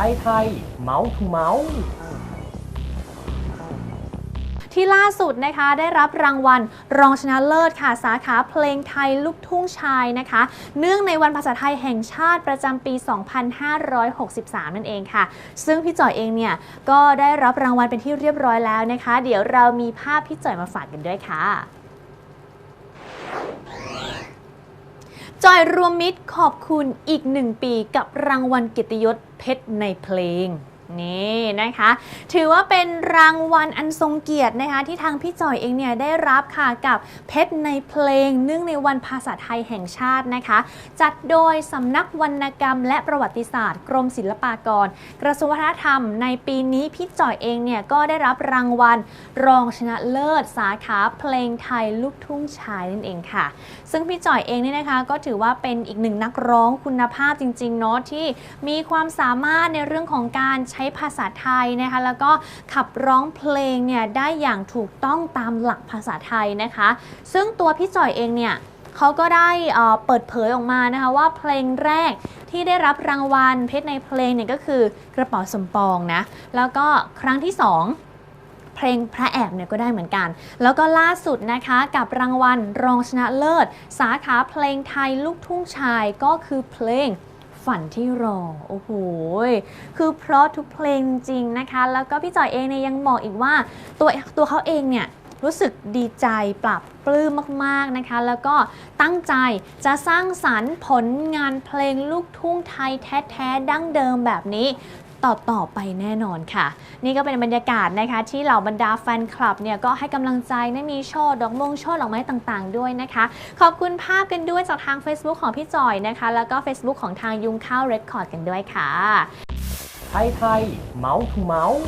ไทยไทยเมาส์ทูเมาส์ที่ล่าสุดนะคะได้รับรางวัล รองชนะเลิศค่ะสาขาเพลงไทยลูกทุ่งชายนะคะ เนื่องในวันภาษาไทยแห่งชาติประจำปี 2563 นั่นเองค่ะ ซึ่งพี่จ่อยเองเนี่ยก็ได้รับรางวัลเป็นที่เรียบร้อยแล้วนะคะ เดี๋ยวเรามีภาพพี่จ่อยมาฝากกันด้วยค่ะ จอยรวมมิตรขอบคุณอีกหนึ่งปีกับรางวัลเกียรติยศเพชรในเพลง นี่นะคะ ถือว่าเป็นรางวัลอันทรงเกียรตินะคะ ที่ทางพี่จอยเองเนี่ยได้รับค่ะกับเพชรในเพลงเนื่องในวันภาษาไทยแห่งชาตินะคะ จัดโดยสำนักวรรณกรรม และประวัติศาสตร์ กรมศิลปากร กระทรวงวัฒนธรรม ในปีนี้พี่จอยเองเนี่ยก็ได้รับรางวัล รองชนะเลิศ สาขาเพลงไทยลูกทุ่งชายนั่นเองค่ะ ซึ่งพี่จอยเองเนี่ยนะคะ ก็ถือว่าเป็นอีกหนึ่งนักร้องคุณภาพจริงๆเนาะที่มีความสามารถในเรื่องของการใช้ภาษาไทยนะคะแล้วก็ขับร้องเพลงเนี่ยได้อย่างถูกต้องตามหลักภาษาไทยนะคะ ซึ่งตัวพี่จ่อยเองเนี่ยเขาก็ได้เอ่อเปิดเผยออกมานะคะว่าเพลงแรกที่ได้รับรางวัลเพชรในเพลงเนี่ยก็คือกระเป๋าสมปองนะแล้วก็ครั้งที่สองเพลงพระแอบเนี่ยก็ได้เหมือนกัน แล้วก็ล่าสุดนะคะกับรางวัลรองชนะเลิศ สาขาเพลงไทยลูกทุ่งชายก็คือเพลง ฝันที่รอ โอ้โห คือเพราะทุกเพลงจริงนะคะ แล้วก็พี่จอยเองเนี่ยยังบอกอีกว่าตัวตัวเขาเองเนี่ยรู้สึกดีใจปรับปลื้มมากๆนะคะ แล้วก็ตั้งใจจะสร้างสรรค์ผลงานเพลงลูกทุ่งไทยแท้ ๆ ดั้งเดิมแบบนี้ ต่อต่อไปแน่นอนค่ะ นี่ก็เป็นบรรยากาศนะคะที่เหล่าบรรดาแฟนคลับเนี่ยก็ให้กำลังใจนะมีช่อดอกมงช่อดอกไม้ต่างๆ ด้วยนะคะ ขอบคุณภาพกันด้วยจากทาง Facebook ของพี่จอยนะคะ แล้วก็ Facebook ของทางยุงข้าวเรคคอร์ดกันด้วยค่ะ ไทยไทยเมาส์ทูเมาส์